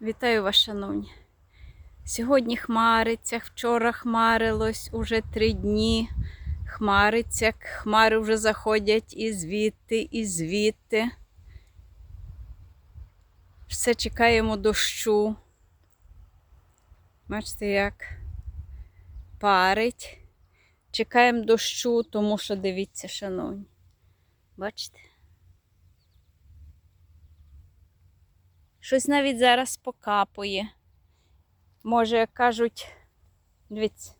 Вітаю вас, шановні. Сьогодні хмариться, вчора хмарилось уже три дні. Хмариться, хмари вже заходять і звідти, і звідти. Все чекаємо дощу. Бачите, як парить. Чекаємо дощу, тому що дивіться, шановні. Бачите? Щось навіть зараз покапує. Може, як кажуть, дивіться.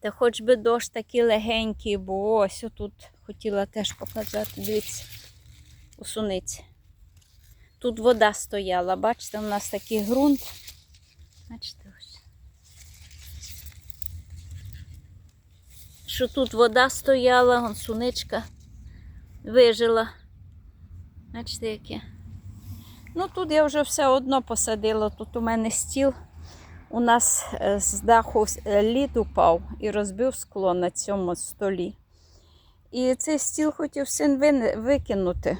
Та хоч би дощ такий легенький, бо ось отут хотіла теж показати, дивіться, у. Тут вода стояла, бачите, у нас такий ґрунт. Бачите ось. Що тут вода стояла, вон суничка вижила. Бачите, яке. Ну тут я вже все одно посадила. Тут у мене стіл. У нас е, з даху е, лід упав і розбив скло на цьому столі. І цей стіл хотів син викинути.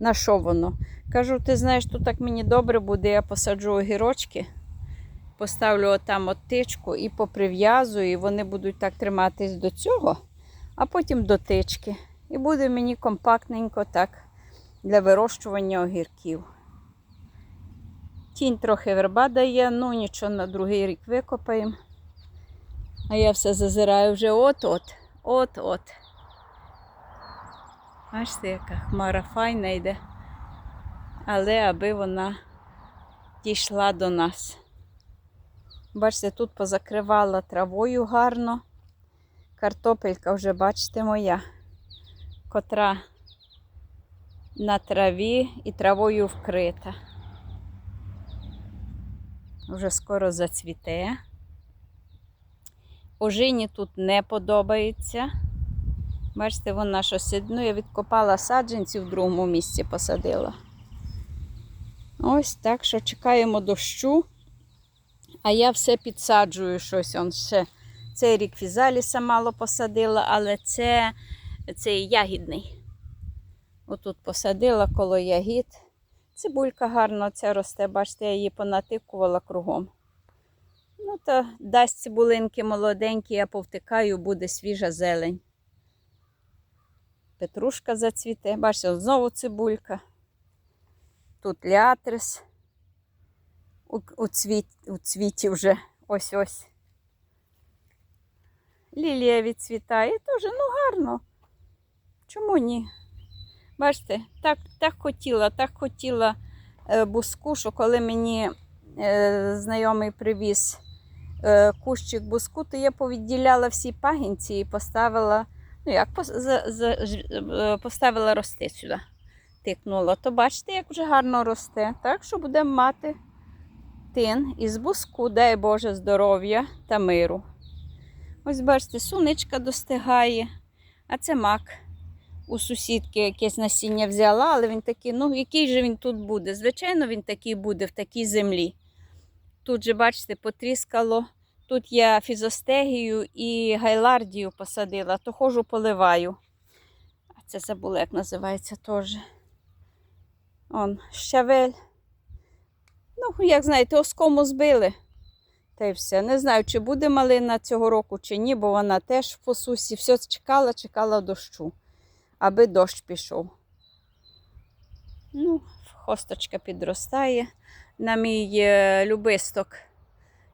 На що воно? Кажу, ти знаєш, тут так мені добре буде, я посаджу огірочки, поставлю отам от тичку і поприв'язую, і вони будуть так триматись до цього, а потім до тички. І буде мені компактненько так для вирощування огірків. Тінь трохи верба дає, ну нічого на другий рік викопаємо. А я все зазираю вже от-от, от-от. Бачите, яка хмара файна йде. Але аби вона дійшла до нас. Бачите, тут позакривала травою гарно. Картопелька вже, бачите, моя, котра на траві і травою вкрита. Вже скоро зацвіте. Ожині тут не подобається. Бачите, вона щось. Ну, я відкопала саджанці в другому місці посадила. Ось так що чекаємо дощу. А я все підсаджую щось. Он ще цей рік фізаліса мало посадила, але це цей ягідний. Отут посадила коло ягід. Цибулька гарно ця росте, бачите, я її понатикувала кругом. Ну, то дасть цибулинки молоденькі, я повтикаю, буде свіжа зелень. Петрушка зацвіте. Бачите, знову цибулька. Тут лятрис. У, цвіт, у цвіті вже ось-ось. Лілія відцвітає. Теж, ну гарно. Чому ні? Бачите, так, так хотіла, так хотіла е, буску, що коли мені е, знайомий привіз е, кущик буску, то я повідділяла всі пагінці і поставила, ну як поставила рости сюди. Тикнула. То бачите, як вже гарно росте. Так що будемо мати тин із буску, дай Боже здоров'я та миру. Ось бачите, суничка достигає, а це мак у сусідки якесь насіння взяла, але він такий, ну який же він тут буде? Звичайно, він такий буде в такій землі. Тут же, бачите, потріскало. Тут я фізостегію і гайлардію посадила, то хожу поливаю. А це забула, як називається теж. Он, щавель. Ну, як знаєте, оскому збили. Та й все. Не знаю, чи буде малина цього року, чи ні, бо вона теж в посусі. Все чекала, чекала дощу аби дощ пішов. Ну, хосточка підростає. На мій е, любисток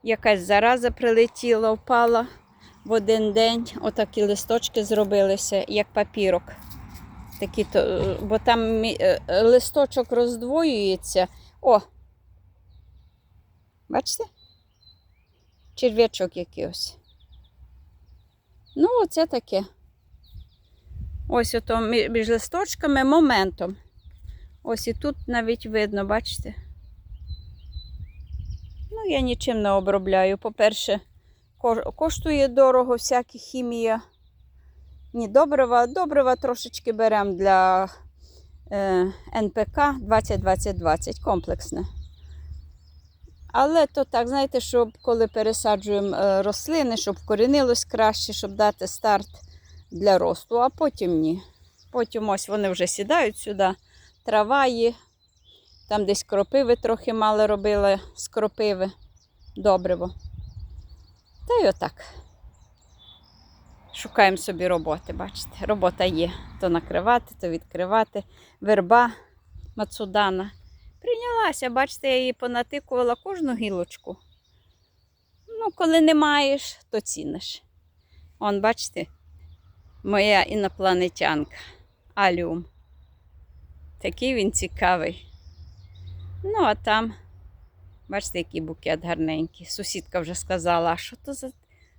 якась зараза прилетіла, впала в один день. Отакі листочки зробилися, як папірок. Такі то, е, бо там е, листочок роздвоюється. О! Бачите? Черв'ячок якийсь. Ну, оце таке. Ось ото між листочками моментом. Ось і тут навіть видно, бачите? Ну, я нічим не обробляю. По-перше, коштує дорого всяка хімія. Ні, добрива. Добрива трошечки беремо для е, НПК 20-20-20, комплексне. Але то так, знаєте, щоб коли пересаджуємо е, рослини, щоб вкорінилось краще, щоб дати старт для росту, а потім ні. Потім ось вони вже сідають сюди, трава є, там десь кропиви трохи мало робили з кропиви, добриво. Та й отак. Шукаємо собі роботи, бачите. Робота є. То накривати, то відкривати. Верба Мацудана. Прийнялася, бачите, я її понатикувала кожну гілочку. Ну, коли не маєш, то ціниш. Он, бачите, моя інопланетянка Аліум. Такий він цікавий. Ну, а там, бачите, який букет гарненький. Сусідка вже сказала, а що то за.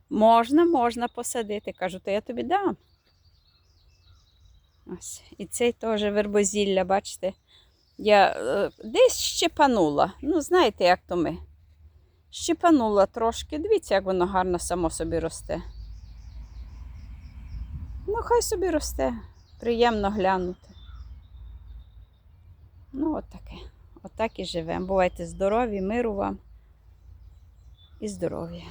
Можна, можна посадити. Кажу, то я тобі дам. Ось. І цей теж вербозілля, бачите. Я е, десь щепанула. Ну, знаєте, як то ми. Щепанула трошки. Дивіться, як воно гарно само собі росте. Ну, хай собі росте. Приємно глянути. Ну, от таке. Отак і живемо. Бувайте здорові, миру вам і здоров'я.